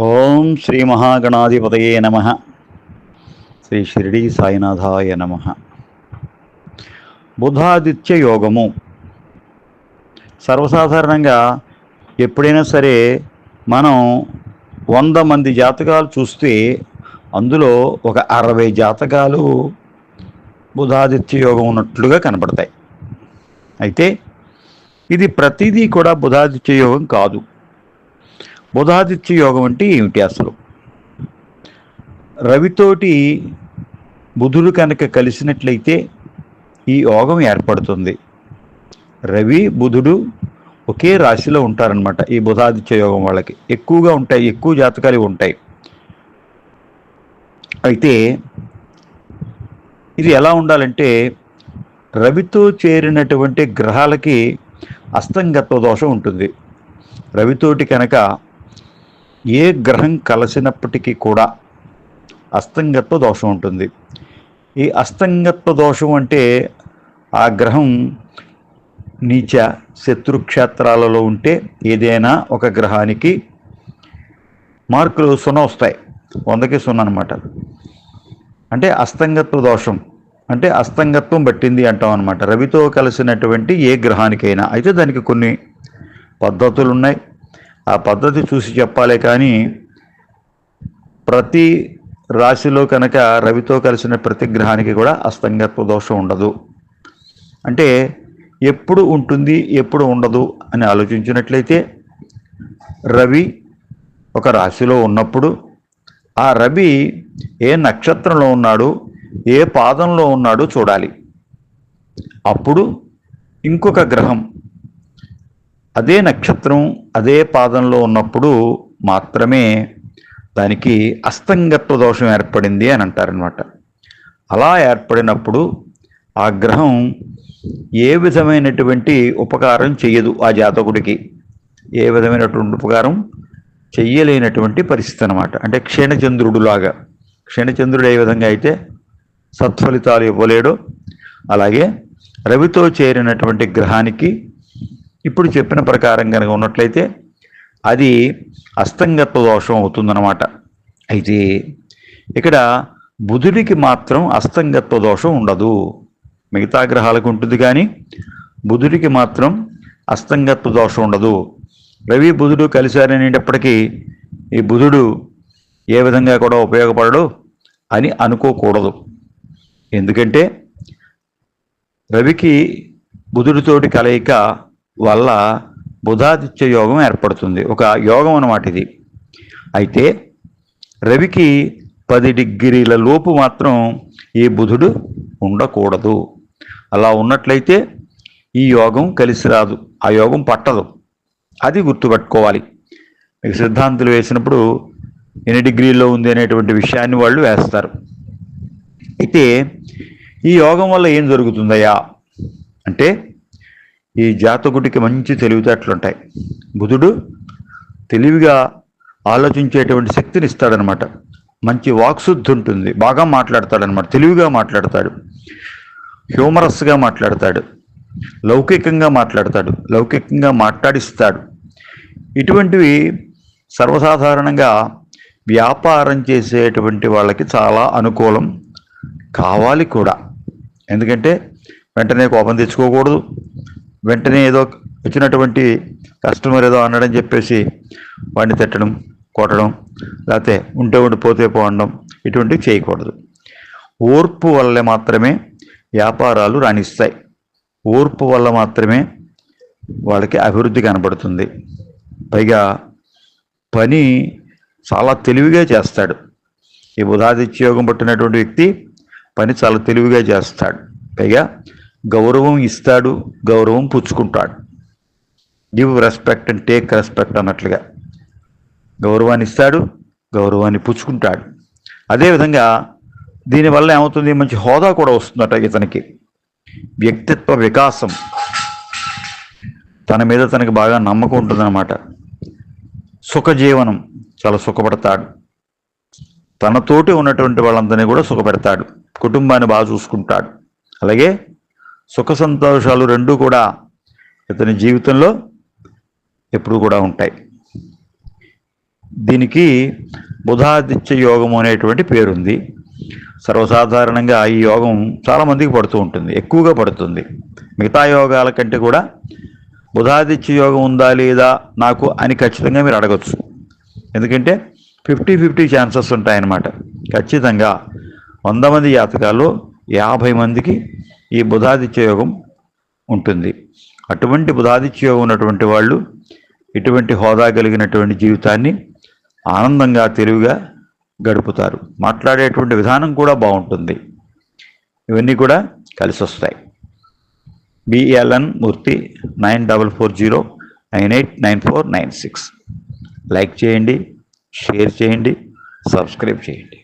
ఓం శ్రీ మహాగణాధిపతయే నమ. శ్రీ షిరిడి సాయినాథాయ నమ. బుధాదిత్య యోగము. సర్వసాధారణంగా ఎప్పుడైనా సరే మనం వంద మంది జాతకాలు చూస్తే అందులో ఒక అరవై జాతకాలు బుధాదిత్య యోగం ఉన్నట్లుగా కనపడతాయి అయితే ఇది ప్రతిదీ కూడా బుధాదిత్య యోగం కాదు. బుధాదిత్య యోగం అంటే ఏమిటి అసలు? రవితోటి బుధుడు కనుక కలిసినట్లయితే ఈ యోగం ఏర్పడుతుంది. రవి బుధుడు ఒకే రాశిలో ఉంటారనమాట ఈ బుధాదిత్య యోగం వాళ్ళకి. ఎక్కువగా ఉంటాయి ఎక్కువ జాతకాలు ఉంటాయి. అయితే ఇది ఎలా ఉండాలంటే రవితో చేరినటువంటి గ్రహాలకి అస్తంగత్వ దోషం ఉంటుంది. రవితోటి కనుక ఏ గ్రహం కలిసినప్పటికీ కూడా అస్తంగత్వ దోషం ఉంటుంది. ఈ అస్తంగత్వ దోషం అంటే ఆ గ్రహం నీచ శత్రుక్షేత్రాలలో ఉంటే ఏదైనా ఒక గ్రహానికి మార్కులు సున్నా వస్తాయి. వందకి సున్నా అనమాట అంటే అస్తంగత్వ దోషం. అంటే అస్తంగత్వం పట్టింది అంటాం అనమాట రవితో కలిసినటువంటి ఏ గ్రహానికైనా. అయితే దానికి కొన్ని పద్ధతులు ఉన్నాయి. ఆ పద్ధతి చూసి చెప్పాలి కానీ ప్రతి రాశిలో కనుక రవితో కలిసిన ప్రతి గ్రహానికి కూడా అస్తంగత్వ దోషం ఉండదు. అంటే ఎప్పుడు ఉంటుంది ఎప్పుడు ఉండదు అని ఆలోచించినట్లయితే రవి ఒక రాశిలో ఉన్నప్పుడు ఆ రవి ఏ నక్షత్రంలో ఉన్నాడు ఏ పాదంలో ఉన్నాడో చూడాలి. అప్పుడు ఇంకొక గ్రహం అదే నక్షత్రం అదే పాదంలో ఉన్నప్పుడు మాత్రమే దానికి అస్తంగత్వ దోషం ఏర్పడింది అని అంటారనమాట అలా ఏర్పడినప్పుడు ఆ గ్రహం ఏ విధమైనటువంటి ఉపకారం చెయ్యదు ఆ జాతకుడికి. ఏ విధమైనటువంటి ఉపకారం చెయ్యలేనటువంటి పరిస్థితి అనమాట అంటే క్షీణచంద్రుడులాగా. క్షీణచంద్రుడు ఏ విధంగా అయితే సత్ఫలితాలు ఇవ్వలేడో అలాగే రవితో చేరినటువంటి గ్రహానికి ఇప్పుడు చెప్పిన ప్రకారం కనుక ఉన్నట్లయితే అది అస్తంగత్వ దోషం అవుతుందన్నమాట. అయితే ఇక్కడ బుధుడికి మాత్రం అస్తంగత్వ దోషం ఉండదు. మిగతా గ్రహాలకు ఉంటుంది కానీ బుధుడికి మాత్రం అస్తంగత్వ దోషం ఉండదు. రవి బుధుడు కలిశారనేటప్పటికీ ఈ బుధుడు ఏ విధంగా కూడా ఉపయోగపడడు అని అనుకోకూడదు. ఎందుకంటే రవికి బుధుడితోటి కలయిక వల్ల బుధాదిత్య యోగం ఏర్పడుతుంది. ఒక యోగం అన్నమాట ఇది. అయితే రవికి పది డిగ్రీల లోపు మాత్రం ఈ బుధుడు ఉండకూడదు. అలా ఉన్నట్లయితే ఈ యోగం కలిసి రాదు. ఆ యోగం పట్టదు. అది గుర్తుపెట్టుకోవాలి. మీకు సిద్ధాంతులు వేసినప్పుడు ఎన్ని డిగ్రీల్లో ఉంది అనేటువంటి విషయాన్ని వాళ్ళు వేస్తారు. అయితే ఈ యోగం వల్ల ఏం జరుగుతుందయ్యా? అంటే ఈ జాతకుడికి మంచి తెలివితేటలుంటాయి. బుధుడు తెలివిగా ఆలోచించేటువంటి శక్తిని ఇస్తాడనమాట మంచి వాక్శుద్ధి ఉంటుంది బాగా మాట్లాడతాడనమాట తెలివిగా మాట్లాడతాడు. హ్యూమరస్గా మాట్లాడతాడు. లౌకికంగా మాట్లాడతాడు. లౌకికంగా మాట్లాడిస్తాడు. ఇటువంటివి సర్వసాధారణంగా వ్యాపారం చేసేటువంటి వాళ్ళకి చాలా అనుకూలం కావాలి కూడా. ఎందుకంటే వెంటనే కోపం తెచ్చుకోకూడదు. వెంటనే ఏదో వచ్చినటువంటి కస్టమర్ ఏదో అనడం చెప్పేసి వాడిని తిట్టడం కొట్టడం లేకపోతే ఉంటే ఉండి పోతే పోవడం ఇటువంటివి చేయకూడదు. ఓర్పు వల్ల మాత్రమే వ్యాపారాలు రాణిస్తాయి. ఓర్పు వల్ల మాత్రమే వాళ్ళకి అభివృద్ధి కనబడుతుంది. పైగా పని చాలా తెలివిగా చేస్తాడు. ఈ ఉదాది యోగం పట్టినటువంటి వ్యక్తి పని చాలా తెలివిగా చేస్తాడు. పైగా గౌరవం ఇస్తాడు గౌరవం పుచ్చుకుంటాడు. Give respect and take respect అన్నట్లుగా. గౌరవాన్ని ఇస్తాడు గౌరవాన్ని పుచ్చుకుంటాడు. అదేవిధంగా దీనివల్ల ఏమవుతుంది? మంచి హోదా కూడా వస్తుందట ఇతనికి. వ్యక్తిత్వ వికాసం. తన మీద తనకి బాగా నమ్మకం ఉంటుందన్నమాట. సుఖజీవనం చాలా సుఖపడతాడు. తనతోటి ఉన్నటువంటి వాళ్ళందరినీ కూడా సుఖపెడతాడు. కుటుంబాన్ని బాగా చూసుకుంటాడు. అలాగే సుఖ సంతోషాలు రెండూ కూడా ఇతని జీవితంలో ఎప్పుడు కూడా ఉంటాయి. దీనికి బుధాదిత్య యోగం అనేటువంటి పేరుంది. సర్వసాధారణంగా ఈ యోగం చాలామందికి పడుతూ ఉంటుంది ఎక్కువగా పడుతుంది. మిగతా యోగాల కంటే కూడా బుధాదిత్య యోగం ఉందా లేదా నాకు అని ఖచ్చితంగా మీరు అడగచ్చు. ఎందుకంటే ఫిఫ్టీ ఫిఫ్టీ ఛాన్సెస్ ఉంటాయన్నమాట. ఖచ్చితంగా వంద మంది జాతకాల్లో యాభై మందికి ఈ బుధాదిత్య యోగం ఉంటుంది. అటువంటి బుధాదిత్య యోగం ఉన్నటువంటి వాళ్ళు ఇటువంటి హోదా కలిగినటువంటి జీవితాన్ని ఆనందంగా తెలివిగా గడుపుతారు. మాట్లాడేటువంటి విధానం కూడా బాగుంటుంది. ఇవన్నీ కూడా కలిసి వస్తాయి. BLN Murthy nine double four zero nine eight nine four nine six. Like చేయండి షేర్ చేయండి సబ్స్క్రైబ్ చేయండి.